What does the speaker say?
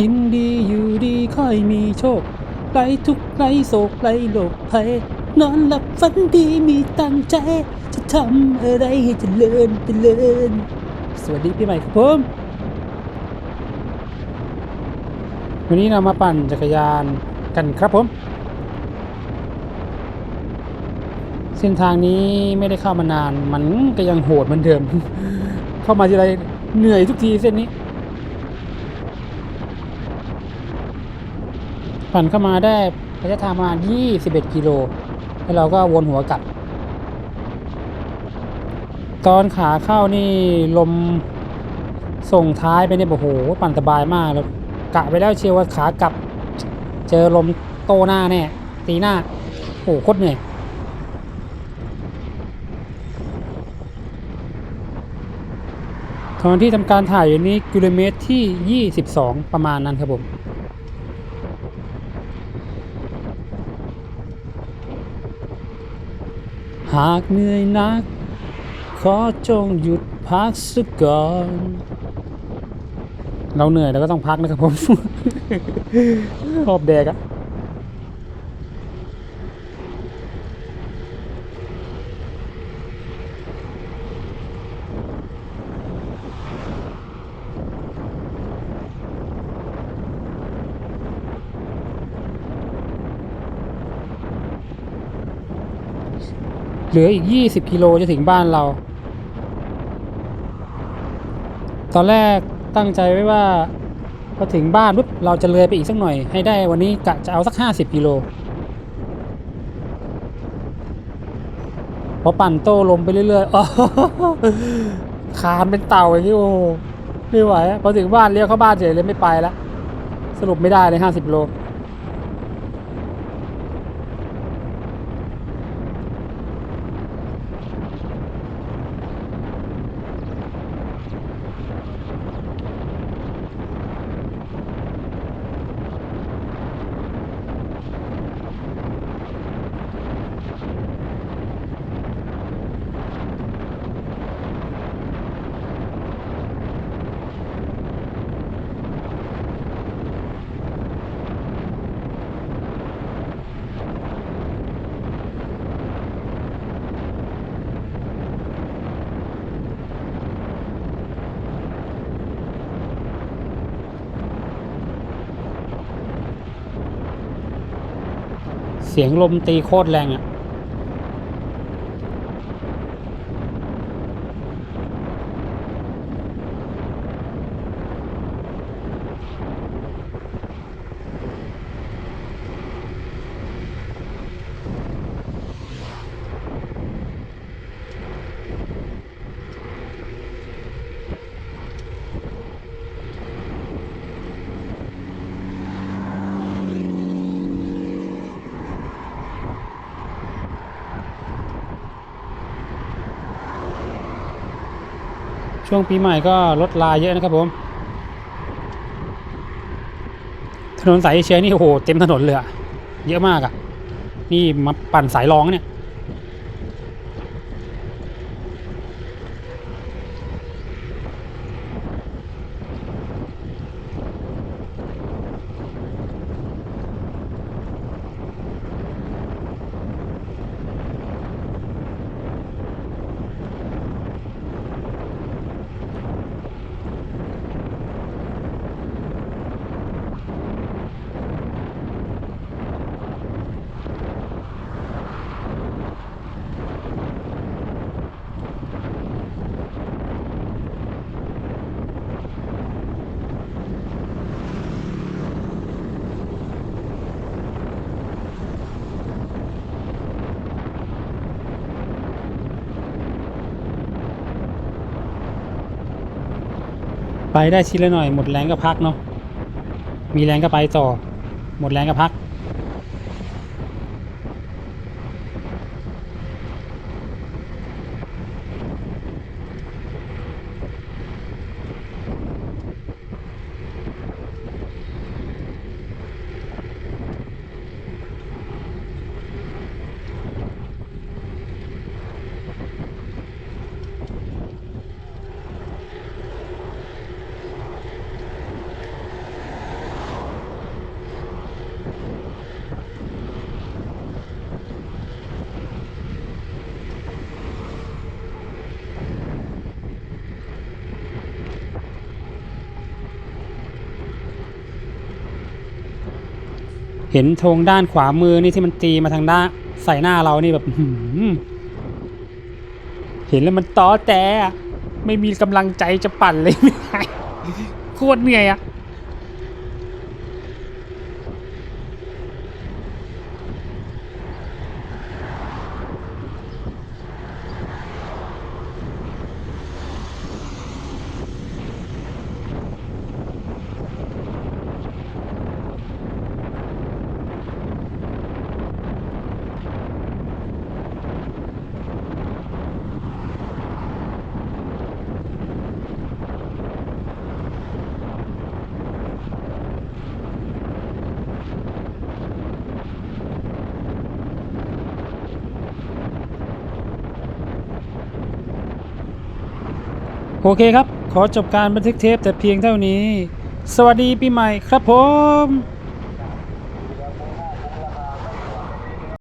ยินดีอยู่ดีค่อยมีโชคไรทุกไรโศกไรโรคภัยนอนหลับฝันดีมีตั้งใจ จะทำอะไรให้เจริญเจริญสวัสดีพี่ใหม่ครับผมวันนี้เรามาปั่นจักรยานกันครับผม เส้นทางนี้ไม่ได้เข้ามานาน มันก็ยังโหดเหมือนเดิม เข้ามาทีไรเหนื่อยทุกทีเส้นนี้ ปั่นเข้ามาได้ระยะทางประมาณ 21 กิโล แล้วเราก็วนหัวกลับ ตอนขาเข้านี่ลมส่งท้ายไปเนี่ยโอ้โห ปั่นสบายมากแล้วกะไปแล้วเชียวว่าขากลับ เจอลมโตหน้าแน่ตีหน้า โอ้โหโคตรเหนื่อยตอนที่ทำการถ่ายอยู่นี้กิโลเมตรที่ 22 ประมาณนั้นครับผม หากเหนื่อยนัก ขอจงหยุดพักสักก่อน เราเหนื่อยเราก็ต้องพักนะครับผม หอบแดกอะ เหลืออีก 20 กิโลจะถึงบ้านเรา ตอนแรกตั้งใจไว้ว่าพอถึงบ้านปุ๊บเราจะเลยไปอีกสักหน่อยให้ได้วันนี้กะจะเอาสัก 50 กิโลพอปั่นโต้ลมไปเรื่อยๆอ๋อคานเป็นเต่าอย่างนี้โอ้โหไม่ไหวพอถึงบ้านเลี้ยวเข้าบ้านเฉยเลยไม่ไปล้วสรุปไม่ได้เลย50โล เสียงลมตีโคตรแรงอะ่ะ ช่วงปีใหม่ก็รถลาเยอะนะครับผม ถนนสายเอเชียนี่โอ้โหเต็มถนนเลยอะเยอะมากอะนี่มาปั่นสายรองเนี่ย ไปได้ชิ้นละหน่อย หมดแรงก็พักเนาะมีแรงก็ไปต่อ หมดแรงก็พัก เห็นธงด้านขวามือนี่ที่มันตีมาทางด้านใส่หน้าเรานี่แบบเห็นแล้วมันต้อแต่อะไม่มีกำลังใจจะปั่นเลยไม่ได้โคตรเหนื่อยอะ โอเคครับ ขอจบการบันทึกเทปแต่เพียงเท่านี้ สวัสดีปีใหม่ครับผม